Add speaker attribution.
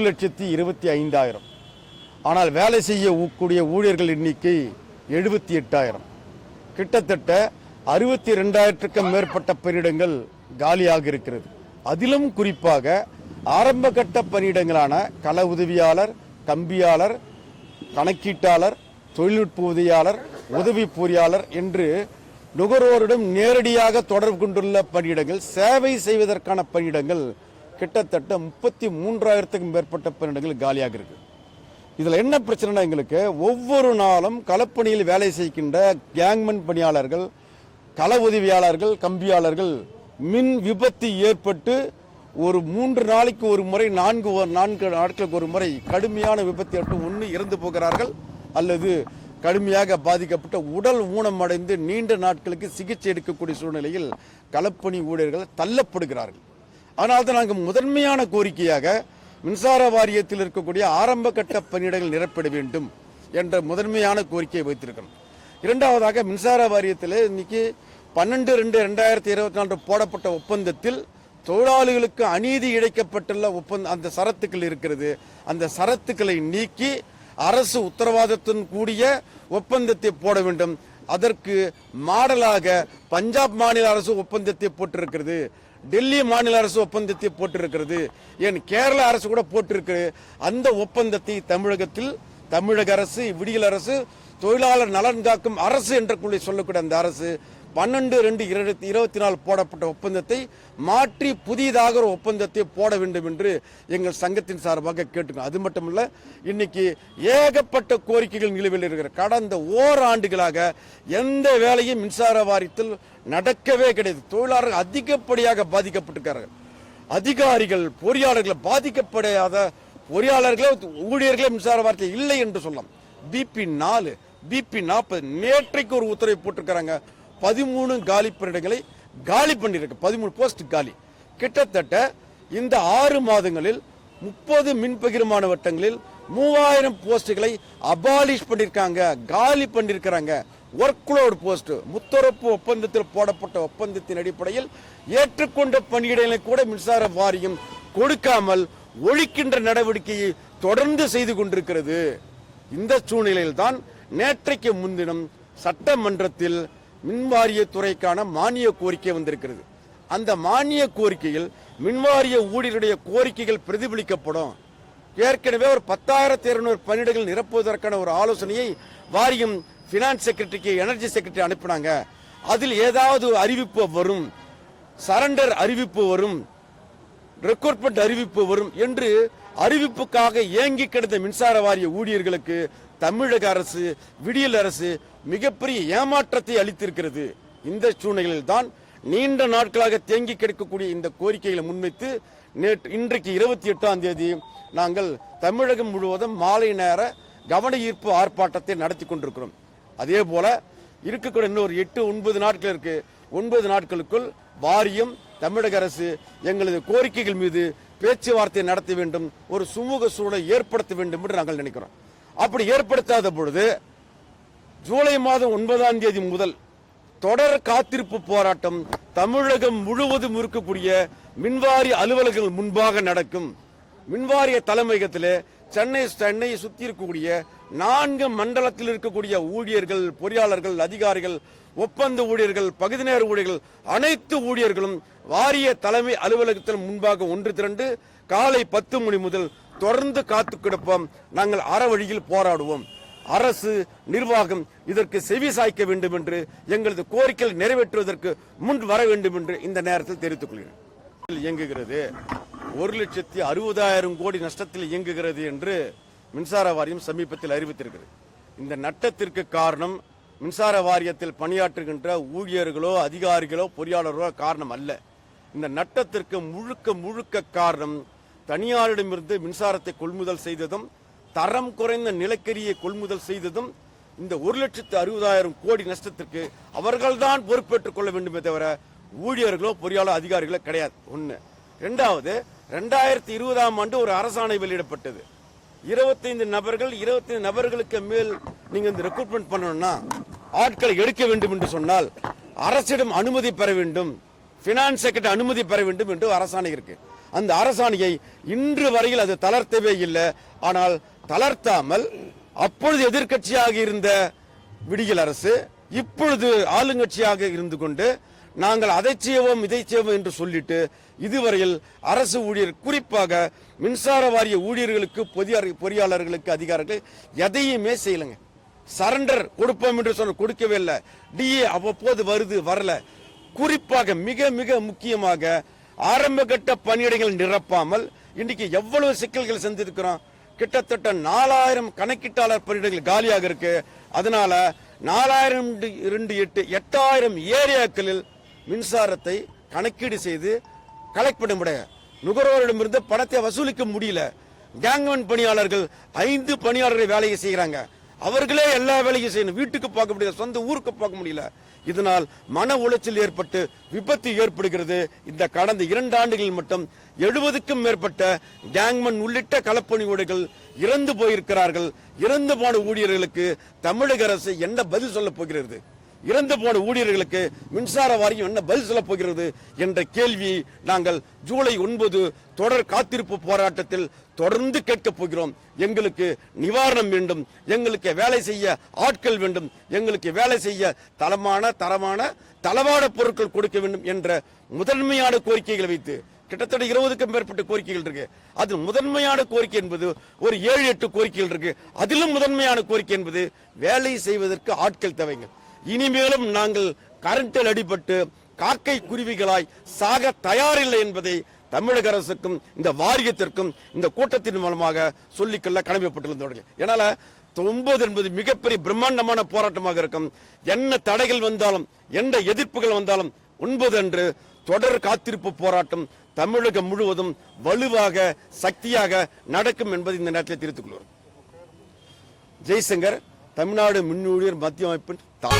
Speaker 1: ஒரு லட்சத்தி இருபத்தி ஐந்தாயிரம். ஆனால் வேலை செய்யக்கூடிய ஊழியர்கள் எண்ணிக்கை எழுபத்தி எட்டாயிரம். கிட்டத்தட்ட அறுபத்தி ரெண்டாயிரத்துக்கும் மேற்பட்ட பணியிடங்கள் காலியாக இருக்கிறது. அதிலும் குறிப்பாக ஆரம்ப கட்ட பணியிடங்களான கள உதவியாளர் கம்பியாளர் கணக்கீட்டாளர் தொழில்நுட்ப உதவியாளர் உதவி பொறியாளர் என்று நுகர்வோரிடம் நேரடியாக தொடர்பு கொண்டுள்ள பணியிடங்கள் சேவை செய்வதற்கான பணியிடங்கள் கிட்டத்தட்ட முப்பத்தி மூன்றாயிரத்துக்கும் மேற்பட்ட பணியிடங்கள் காலியாக இருக்கு. இதில் என்ன பிரச்சனைனா எங்களுக்கு ஒவ்வொரு நாளும் களப்பணியில் வேலை செய்கின்ற கேங்மன் பணியாளர்கள் கள உதவியாளர்கள் கம்பியாளர்கள் மின் விபத்து ஏற்பட்டு ஒரு மூன்று நாளைக்கு ஒரு முறை நான்கு நான்கு நாட்களுக்கு ஒரு முறை கடுமையான விபத்து ஏற்பட்டு ஒன்று இறந்து போகிறார்கள். அல்லது கடுமையாக பாதிக்கப்பட்ட உடல் ஊனமடைந்து நீண்ட நாட்களுக்கு சிகிச்சை எடுக்கக்கூடிய சூழ்நிலையில் களப்பணி ஊழியர்கள் தள்ளப்படுகிறார்கள். ஆனால் தான் நாங்கள் முதன்மையான கோரிக்கையாக மின்சார வாரியத்தில் இருக்கக்கூடிய ஆரம்ப கட்ட பணியிடங்கள் நிரப்பிட வேண்டும் என்ற முதன்மையான கோரிக்கையை வைத்திருக்கிறோம். இரண்டாவதாக மின்சார வாரியத்தில் இன்னைக்கு பன்னெண்டு ரெண்டு ரெண்டாயிரத்தி இருபத்தி நாலு போடப்பட்ட ஒப்பந்தத்தில் தொழிலாளிகளுக்கு அநீதி இழைக்கப்பட்டுள்ள ஒப்பந்த அந்த சரத்துக்கள் இருக்கிறது. அந்த சரத்துக்களை நீக்கி அரசு உத்தரவாதத்துடன் கூடிய ஒப்பந்தத்தை போட வேண்டும். அதற்கு மாடலாக பஞ்சாப் மாநில அரசு ஒப்பந்தத்தை போட்டிருக்கிறது. டெல்லி மாநில அரசு ஒப்பந்தத்தை போட்டிருக்கிறது. ஏன் கேரள அரசு கூட போட்டிருக்கு. அந்த ஒப்பந்தத்தை தமிழகத்தில் தமிழக அரசு விடியல் அரசு தொழிலாளர் நலன் காக்கும் அரசு என்று சொல்லக்கூடிய அந்த அரசு பன்னெண்டு ரெண்டு இருபத்தி இருபத்தி நாலு போடப்பட்ட ஒப்பந்தத்தை மாற்றி புதிதாக ஒரு ஒப்பந்தத்தை போட வேண்டும் என்று எங்கள் சங்கத்தின் சார்பாக கேட்டுக்கோம் அது மட்டுமல்ல இன்னைக்கு ஏகப்பட்ட கோரிக்கைகள் நிலுவையில் இருக்கிற கடந்த ஓராண்டுகளாக எந்த வேலையும் மின்சார வாரியத்தில் நடக்கவே கிடையாது. தொழிலாளர்கள் அதிகப்படியாக பாதிக்கப்பட்டிருக்கிறார்கள். அதிகாரிகள் பொறியாளர்கள் பாதிக்கப்படாத பொறியாளர்களே ஊழியர்களே மின்சார வாரியத்தில் இல்லை என்று சொல்லலாம். பிபி நாலு பிபி நாற்பது நேற்றைக்கு ஒரு உத்தரவு போட்டிருக்கிறாங்க. பதிமூணு காலி பணியிடங்களை காலி பண்ணியிருக்கு. பதிமூணு போஸ்ட் காலி. கிட்டத்தட்ட இந்த ஆறு மாதங்களில் முப்பது மின்பகிர்மான வட்டங்களில் மூவாயிரம் போஸ்டுகளை அபாலிஷ் பண்ணியிருக்காங்க காலி பண்ணிருக்கிறாங்க ஒர்க்லோடு போஸ்ட் முத்தரப்பு ஒப்பந்தத்தில் போடப்பட்ட ஒப்பந்தத்தின் அடிப்படையில் ஏற்றுக்கொண்ட பணியிடங்களை கூட மின்சார வாரியம் கொடுக்காமல் ஒழிக்கின்ற நடவடிக்கையை தொடர்ந்து செய்து கொண்டிருக்கிறது. இந்த சூழ்நிலையில்தான் நேற்றைக்கு முன்தினம் சட்டமன்றத்தில் மின்வாரிய துறைக்கான மானிய கோரிக்கை வந்திருக்கிறது. அந்த மானிய கோரிக்கையில் மின்வாரிய ஊழியருடைய கோரிக்கைகள் பிரதிபலிக்கப்படும். ஏற்கனவே ஒரு பத்தாயிரத்தி இருநூறு பணியிடங்கள் நிரப்புவதற்கான ஒரு ஆலோசனையை வாரியம் பினான்ஸ் செக்ரட்டரிக்கு எனர்ஜி செக்ரட்டரி அனுப்பினாங்க. அதில் ஏதாவது அறிவிப்பு வரும் சரண்டர் அறிவிப்பு வரும் ரெக்ரூட்மெண்ட் அறிவிப்பு வரும் என்று அறிவிப்புக்காக ஏங்கி கிடந்த மின்சார வாரிய ஊழியர்களுக்கு தமிழக அரசு விடியல் அரசு மிகப்பெரிய ஏமாற்றத்தை அளித்திருக்கிறது. இந்த சூழ்நிலையில் தான் நீண்ட நாட்களாக தேங்கி கிடைக்கக்கூடிய இந்த கோரிக்கைகளை முன்வைத்து நேற்று இன்றைக்கு இருபத்தி எட்டாம் தேதி நாங்கள் தமிழகம் முழுவதும் மாலை நேர கவன ஈர்ப்பு ஆர்ப்பாட்டத்தை நடத்தி கொண்டிருக்கிறோம். அதே போல இருக்கக்கூடிய இன்னொரு எட்டு ஒன்பது நாட்கள் இருக்கு. ஒன்பது நாட்களுக்குள் வாரியம் தமிழக அரசு எங்களது கோரிக்கைகள் மீது பேச்சுவார்த்தை நடத்த வேண்டும். ஒரு சுமூக சூழலை ஏற்படுத்த வேண்டும் என்று நாங்கள் நினைக்கிறோம். அப்படி ஏற்படுத்தாத பொழுது ஜூலை மாதம் ஒன்பதாம் தேதி முதல் தொடர் காத்திருப்பு போராட்டம் தமிழகம் முழுவதும் இருக்கக்கூடிய மின்வாரிய அலுவலகங்கள் முன்பாக நடக்கும். மின்வாரிய தலைமையகத்திலே சென்னை சென்னையை சுற்றி இருக்கக்கூடிய நான்கு மண்டலத்தில் இருக்கக்கூடிய ஊழியர்கள் பொறியாளர்கள் அதிகாரிகள் ஒப்பந்த ஊழியர்கள் பகுதி நேர ஊழியர்கள் அனைத்து ஊழியர்களும் வாரிய தலைமை அலுவலகத்தில் முன்பாக ஒன்று திரண்டு காலை பத்து மணி முதல் தொடர்ந்து காத்து கிடப்போம். நாங்கள் அற வழியில் போராடுவோம். அரசு நிர்வாகம் இதற்கு செவி சாய்க்க வேண்டும் என்று எங்களது கோரிக்கைகள் நிறைவேற்றுவதற்கு முன் வர வேண்டும் என்று இந்த நேரத்தில் தெரிவித்துக் கொள்கிறேன். இயங்குகிறது. ஒரு லட்சத்தி அறுபதாயிரம் கோடி நஷ்டத்தில் இயங்குகிறது என்று மின்சார வாரியம் சமீபத்தில் அறிவித்திருக்கிறது. இந்த நட்டத்திற்கு காரணம் மின்சார வாரியத்தில் பணியாற்றுகின்ற ஊழியர்களோ அதிகாரிகளோ பொறியாளர்களோ காரணம் அல்ல. இந்த நட்டத்திற்கு முழுக்க முழுக்க காரணம் தனியாரிடமிருந்து மின்சாரத்தை கொள்முதல் செய்ததும் தரம் குறைந்த நிலக்கரியை கொள்முதல் செய்ததும் இந்த ஒரு லட்சத்து அறுபதாயிரம் கோடி நஷ்டத்திற்கு அவர்கள்தான் பொறுப்பேற்றுக் கொள்ள வேண்டுமே தவிர ஊழியர்களோ பொறியாளர் அதிகாரிகளோ கிடையாது. ஒன்று ரெண்டாவது ரெண்டாயிரத்தி இருபதாம் ஆண்டு ஒரு அரசாணை வெளியிடப்பட்டது. இருபத்தைந்து நபர்கள் இருபத்தைந்து நபர்களுக்கு மேல் நீங்கள் இந்த ரெக்ரூட்மெண்ட் பண்ணணும்னா ஆட்களை எடுக்க வேண்டும் என்று சொன்னால் அரசிடம் அனுமதி பெற வேண்டும். பினான்ஸ் செக்ரட்டரி அனுமதி பெற வேண்டும் என்று அரசாணை இருக்குது அந்த அரசாணையை இன்று வரையில் அது தளர்த்தவே இல்லை. ஆனால் தளர்த்தாமல் அப்பொழுது எதிர்க்கட்சியாக இருந்த விடியல் அரசு இப்பொழுது ஆளுங்கட்சியாக இருந்து கொண்டு நாங்கள் அதை செய்வோம் இதை செய்வோம் என்று சொல்லிட்டு இதுவரையில் அரசு ஊழியர் குறிப்பாக மின்சார வாரிய ஊழியர்களுக்கு பொறியாளர்களுக்கு அதிகாரிகள் எதையுமே செய்யலைங்க. சரண்டர் கொடுப்போம் என்று சொன்ன கொடுக்கவே இல்லை. டிஏ அவ்வப்போது வருது வரல. குறிப்பாக மிக மிக முக்கியமாக ஆரம்பகட்ட பணியிடங்கள் நிரப்பாமல் இன்றைக்கு எவ்வளவு சிக்கல்கள் சந்திருக்கிறோம் கிட்டத்தட்ட நாலாயிரம் கணக்கீட்டாளர் பணியிடங்கள் காலியாக இருக்கு. அதனால நாலாயிரம் இரண்டு எட்டு எட்டாயிரம் ஏரியாக்களில் மின்சாரத்தை கணக்கீடு செய்து கலெக்ட் பண்ண முடியாது நுகர்வோரிடமிருந்து பணத்தை வசூலிக்க முடியல. கேங்மன் பணியாளர்கள் ஐந்து பணியாளர்கள் வேலையை செய்கிறாங்க அவர்களே எல்லா வேலையும் செய்யணும். வீட்டுக்கு பார்க்க முடியல சொந்த ஊருக்கு பார்க்க முடியல. இதனால் மன உளைச்சல் ஏற்பட்டு விபத்து ஏற்படுகிறது. இந்த கடந்த இரண்டு ஆண்டுகளில் மட்டும் எழுபதுக்கும் மேற்பட்ட கேங்மன் உள்ளிட்ட களப்பணி ஊழியர்கள் இறந்து போயிருக்கிறார்கள். இறந்து போன ஊழியர்களுக்கு தமிழக அரசு என்ன பதில் சொல்ல போகிறது? இறந்து போன ஊழியர்களுக்கு மின்சார வாரியம் என்ன பதில் சொல்ல போகிறது என்ற கேள்வியை நாங்கள் ஜூலை ஒன்பது தொடர் காத்திருப்பு போராட்டத்தில் தொடர்ந்து கேட்கப் போகிறோம். எங்களுக்கு நிவாரணம் வேண்டும் எங்களுக்கு வேலை செய்ய ஆட்கள் வேண்டும் எங்களுக்கு வேலை செய்ய தரமான தரமான தளவாட பொருட்கள் கொடுக்க வேண்டும் என்ற முதன்மையான கோரிக்கைகளை வைத்து கிட்டத்தட்ட இருபதுக்கும் மேற்பட்ட கோரிக்கைகள் இருக்கு. அது முதன்மையான கோரிக்கை என்பது ஒரு ஏழு எட்டு கோரிக்கைகள் இருக்கு. அதிலும் முதன்மையான கோரிக்கை என்பது வேலை செய்வதற்கு ஆட்கள் தேவைங்க. இனிமேலும் நாங்கள் கரண்டில் அடிபட்டு காக்கை குருவிகளாய் சாக தயாரில்லை என்பதை தமிழக அரசுக்கும் இந்த வாரியத்திற்கும் இந்த கூட்டத்தின் மூலமாக சொல்லிக்கொள்ள கடமைப்பட்டிருந்தவர்கள் என்னால ஒன்பது என்பது மிகப்பெரிய பிரம்மாண்டமான போராட்டமாக இருக்கும். என்ன தடைகள் வந்தாலும் எந்த எதிர்ப்புகள் வந்தாலும் ஒன்பது அன்று தொடர் காத்திருப்பு போராட்டம் தமிழகம் முழுவதும் வலுவாக சக்தியாக நடக்கும் என்பதை இந்த நேரத்தில் தெரிவித்துக் கொள்வோம் ஜெய்சங்கர் தமிழ்நாடு மின் ஊழியர் மத்திய அமைப்பின் தா-